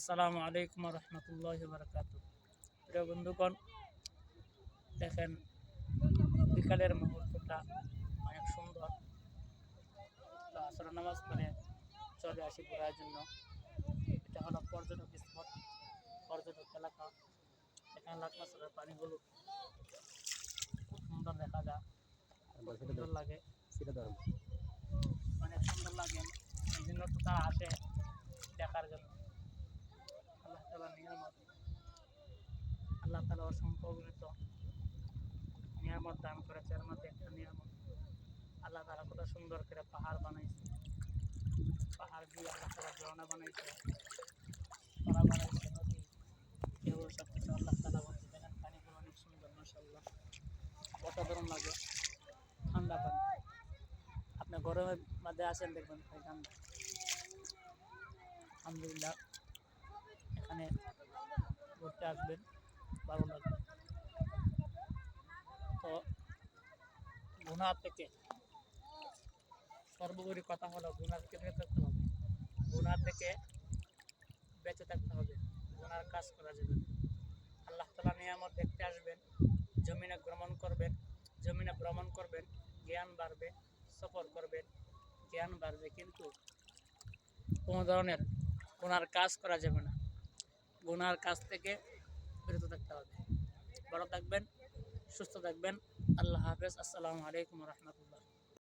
আসসালামু আলাইকুম রহমতুল্লাহ বারকাত প্রিয় বন্ধুগণ দেখেন বিকালের মুহূর্তটা অনেক সুন্দর। আসর নামাজ পড়ে চলে আসি ঘোরার জন্য। এটা হলো পর্যটক স্পট পর্যটক এলাকা। এখানে লাকমাসের পানিগুলো খুব সুন্দর দেখা যায় সুন্দর লাগে। অনেক সুন্দর লাগে। এই জন্য তো তারা আসে দেখার জন্য আল্লাহ তালা নিয়ামত আল্লাহ তালা অসংখ্য অগণিত নিয়ামত দান করেছে এর মধ্যে একটা নিয়ামত। আল্লাহ তালা কত সুন্দর করে পাহাড় বানাইছে। পাহাড় দিয়ে আল্লাহ তালা ঝর্ণা বানাইছে। কলা বানাইছে সব কিছু আল্লাহ অনেক সুন্দর মাসাল্লাহ অসাধারণ লাগে। ঠান্ডা পানি। আপনি গরমের মধ্যে আসেন, দেখবেন ঠান্ডা। আলহামদুলিল্লাহ, এখানে ঘুরতে আসবেন। তো গুণা থেকে সর্বোপরি কথা হলো গুণা থেকে বেঁচে থাকতে হবে। গুণা থেকে বেঁচে থাকতে হবে। গুনার কাজ করা যাবে। আল্লাহ তালা নিয়ামত দেখতে আসবেন, জমিনে ভ্রমণ করবেন, জমিনে ভ্রমণ করবেন, জ্ঞান বাড়বে, সফর করবেন, জ্ঞান বাড়বে, কিন্তু কোনো ধরনের গুনার কাজ করা যাবে না। গুনার কাজ থেকে বিরত থাকতে ভালো থাকবেন সুস্থ থাকবেন। আল্লাহ হাফেজ। আসসালামু আলাইকুম রহমতুল্লাহ।